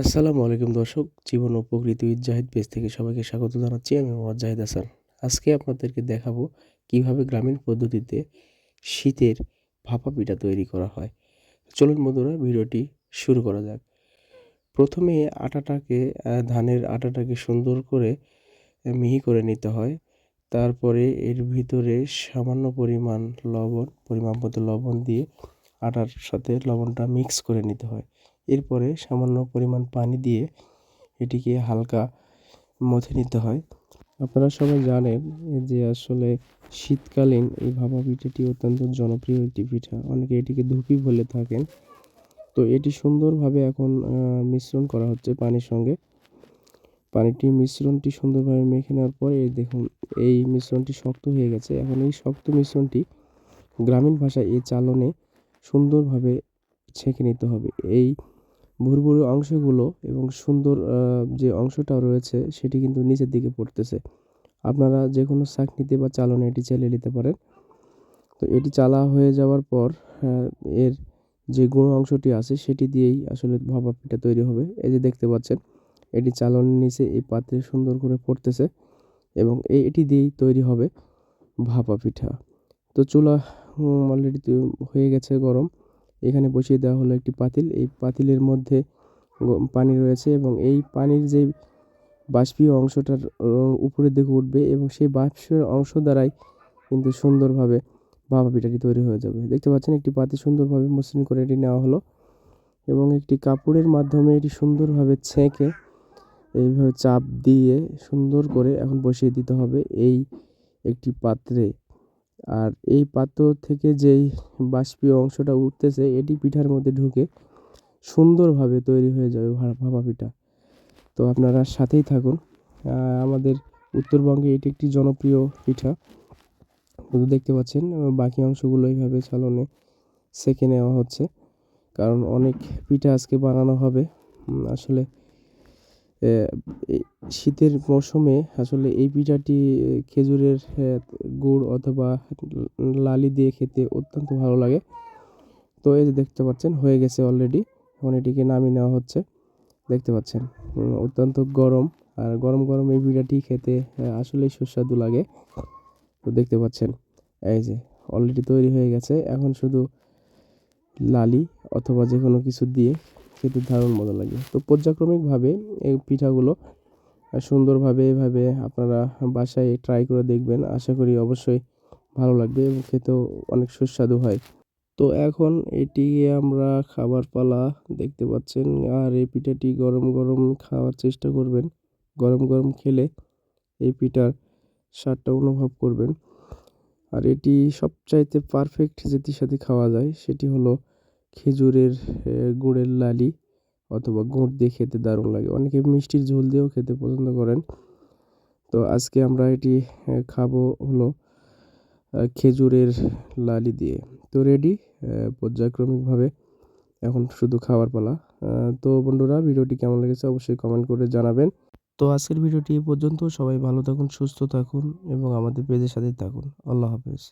আসসালামু আলাইকুম দর্শক, জীবন ও প্রকৃতি উইথ জাহিদ পেজ থেকে সবাইকে স্বাগত জানাচ্ছি আমি মোহাম্মদ জাহিদ হাসান। আজকে আপনাদেরকে দেখাবো কীভাবে গ্রামীণ পদ্ধতিতে শীতের ভাপা পিঠা তৈরি করা হয়। চলুন বন্ধুরা, ভিডিওটি শুরু করা যাক। প্রথমে আটাটাকে ধানের আটাটাকে সুন্দর করে মিহি করে নিতে হয়। তারপরে এর ভিতরে সামান্য পরিমাণ লবণ, পরিমাণ মতো লবণ দিয়ে আটার সাথে লবণটা মিক্স করে নিতে হয়। এরপরে সামান্য পরিমাণ পানি দিয়ে এটিকে হালকা মথে নিতে হয়। আপনারা সবাই জানেন যে আসলে শীতকালীন এই ভাপা পিঠাটি অত্যন্ত জনপ্রিয় একটি পিঠা। অনেকে এটিকে ধুপি বলে থাকেন। তো এটি সুন্দরভাবে এখন মিশ্রণ করা হচ্ছে পানির সঙ্গে। পানিটি মিশ্রণটি সুন্দরভাবে মেখে নেওয়ার পরে দেখুন, এই মিশ্রণটি শক্ত হয়ে গেছে। এখন এই শক্ত মিশ্রণটি গ্রামীণ ভাষায় এই চালনে সুন্দরভাবে ছেঁকে নিতে হবে। এই ভুরভুরে অংশগুলো এবং সুন্দর যে অংশটা রয়েছে সেটি কিন্তু নিচের দিকে পড়তেছে। আপনারা যে কোনো ছাঁকনিতে বা চালনে এটি চালিয়ে নিতে পারেন। তো এটি চালা হয়ে যাওয়ার পর এর যে গুঁড়ো অংশটি আছে সেটি দিয়েই আসলে ভাপা পিঠা তৈরি হবে। এই যে দেখতে পাচ্ছেন, এটি চালনের নিচে এই পাত্রে সুন্দর করে পড়তেছে এবং এটি দিয়েই তৈরি হবে ভাপা পিঠা তো চুলা অলরেডি হয়ে গেছে গরম। এখানে বসিয়ে দেওয়া হলো একটি পাতিল। এই পাতিলের মধ্যে পানি রয়েছে এবং এই পানির যে বাষ্পীয় অংশটার উপরের দিকে উঠবে এবং সেই বাষ্পের অংশ দ্বারাই কিন্তু সুন্দরভাবে ভাপা পিঠাটি তৈরি হয়ে যাবে। দেখতে পাচ্ছেন, একটি পাতি সুন্দরভাবে মসৃণ করে এটি নেওয়া হলো এবং একটি কাপড়ের মাধ্যমে এটি সুন্দরভাবে ছেঁকে এইভাবে চাপ দিয়ে সুন্দর করে এখন বসিয়ে দিতে হবে। এই একটি পাত্রে আর এই পাত্র থেকে যেই বাষ্পীয় অংশটা উঠতেছে, এটি পিঠার মধ্যে ঢুকে সুন্দরভাবে তৈরি হয়ে যাবে ভাপা পিঠা। তো আপনারা সাথেই থাকুন। আমাদের উত্তরবঙ্গে এটি একটি জনপ্রিয় পিঠা। শুধু দেখতে পাচ্ছেন বাকি অংশগুলো এইভাবে চালনে সেঁকে নেওয়া হচ্ছে। কারণ অনেক পিঠা আজকে বানানো হবে। আসলে শীতের মৌসুমে আসলে এই পিঠাটি খেজুরের গুড় অথবা লালি দিয়ে খেতে অত্যন্ত ভালো লাগে। তো এই যে দেখতে পাচ্ছেন, হয়ে গেছে অলরেডি এখন এটিকে নামিয়ে নেওয়া হচ্ছে। দেখতে পাচ্ছেন অত্যন্ত গরম। আর গরম গরম এই পিঠাটি খেতে আসলেই সুস্বাদু লাগে। তো দেখতে পাচ্ছেন, এই যে অলরেডি তৈরি হয়ে গেছে। এখন শুধু লালি অথবা যে কোনো কিছু দিয়ে খেতে দারুণ মজা লাগে। তো পর্যায়ক্রমিকভাবে এই পিঠাগুলো সুন্দরভাবে এভাবে আপনারা বাসায় ট্রাই করে দেখবেন। আশা করি অবশ্যই ভালো লাগবে এবং খেতেও অনেক সুস্বাদু হয়। তো এখন এটি আমরা খাবার পালা দেখতে পাচ্ছেন। আর এই পিঠাটি গরম গরম খাওয়ার চেষ্টা করবেন। গরম গরম খেলে এই পিঠার স্বাদটা অনুভব করবেন। আর এটি সবচাইতে পারফেক্ট যেটির সাথে খাওয়া যায় সেটি হলো খেজুরের গুড়ের লালি অথবা গুড় দিয়ে খেতে দারুণ লাগে। অনেকে মিষ্টির ঝোল দিয়েও খেতে পছন্দ করেন। তো আজকে আমরা এটি খাব হলো খেজুরের লালি দিয়ে। তো রেডি পর্যায়ক্রমিকভাবে এখন শুধু খাওয়ার পালা। তো বন্ধুরা, ভিডিওটি কেমন লেগেছে অবশ্যই কমেন্ট করে জানাবেন। তো আজকের ভিডিওটি এই পর্যন্ত। সবাই ভালো থাকুন, সুস্থ থাকুন এবং আমাদের পেজের সাথে থাকুন। আল্লাহ হাফেজ।